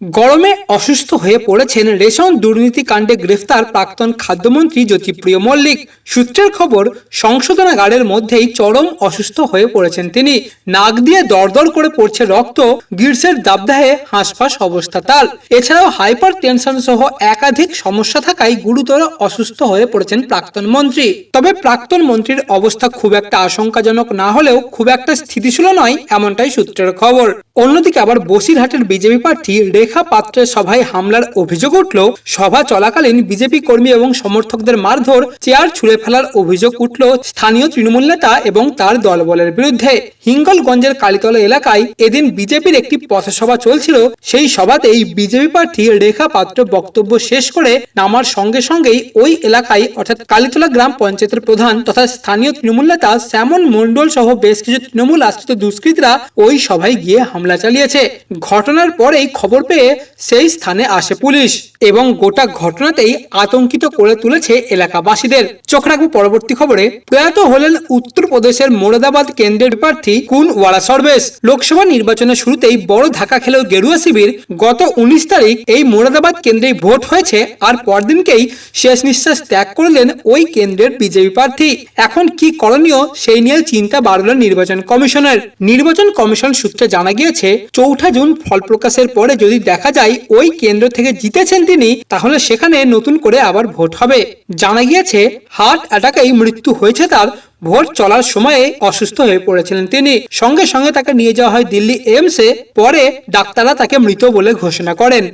গরমে অসুস্থ হয়ে পড়েছেন রেশন দুর্নীতি কাণ্ডে গ্রেফতার প্রাক্তন খাদ্যমন্ত্রী জ্যোতিপ্রিয় মল্লিক। সূত্রের খবর, সংশোধনাগারের মধ্যেই চরম অসুস্থ হয়ে পড়েছেন তিনি। নাক দিয়ে দরদর করে পড়ছে রক্ত গ্রীষ্মের দাবদাহে হাঁসফাঁস অবস্থা তার। এছাড়াও হাইপার টেনশন সহ একাধিক সমস্যা থাকায় গুরুতর অসুস্থ হয়ে পড়েছেন প্রাক্তন মন্ত্রী। তবে প্রাক্তন মন্ত্রীর অবস্থা খুব একটা আশঙ্কাজনক না হলেও খুব একটা স্থিতিশীল নয়, এমনটাই সূত্রের খবর। অন্যদিকে আবার বসিরহাটের বিজেপি প্রার্থী রেখা পাত্রের সভায় হামলার অভিযোগ উঠল। সভা চলাকালীন বিজেপি কর্মী এবং সমর্থকদের মারধর, চেয়ার ছুঁড়ে ফেলার অভিযোগ উঠল স্থানীয় তৃণমূল নেতা এবং তার দলবলের বিরুদ্ধে। হিঙ্গলগঞ্জের কালীতলা এলাকায় এদিন বিজেপির একটি পথসভা চলছিল। সেই সভাতেই বিজেপি প্রার্থী রেখা পাত্র বক্তব্য শেষ করে নামার সঙ্গে সঙ্গেই ওই এলাকায়, অর্থাৎ কালীতলা গ্রাম পঞ্চায়েতের প্রধান তথা স্থানীয় তৃণমূল নেতা শ্যামন মণ্ডল সহ বেশ কিছু তৃণমূল আশ্রিত দুষ্কৃতীরা ওই সভায় গিয়ে হামলা চালিয়েছে। ঘটনার পরেই খবর পেয়ে সেই স্থানে আসে পুলিশ এবং গোটা ঘটনাতেই আতঙ্কিত করে তুলেছে এলাকাবাসীদের। চোখ রাখব পরবর্তী খবরে, প্রয়াত হলেন উত্তরপ্রদেশের মোরাদাবাদ কেন্দ্রের প্রার্থী কুন ওয়ারা সর্বেশ। লোকসভা নির্বাচনের শুরুতেই বড় ধাক্কা খেলেও গেরুয়া শিবির গত উনিশ তারিখ এই মোরাদাবাদ কেন্দ্রেই ভোট হয়েছে আর পরদিনকেই শেষ নিঃশ্বাস ত্যাগ করলেন ওই কেন্দ্রের বিজেপি প্রার্থী। এখন কি করণীয় সেই নিয়ে চিন্তা বাড়ল নির্বাচন কমিশনের। নির্বাচন কমিশন সূত্রে জানা গিয়েছে চৌঠা জুন ফল প্রকাশের পরে যদি দেখা যায় ওই কেন্দ্র থেকে জিতেছেন তিনি, তাহলে সেখানে নতুন করে আবার ভোট হবে। জানা গিয়েছে, হার্ট অ্যাটাকেই মৃত্যু হয়েছে তার, ভোট চলার সময়ে অসুস্থ হয়ে পড়েছিলেন তিনি। সঙ্গে সঙ্গে তাকে নিয়ে যাওয়া হয় দিল্লি এমসে পরে ডাক্তাররা তাকে মৃত বলে ঘোষণা করেন।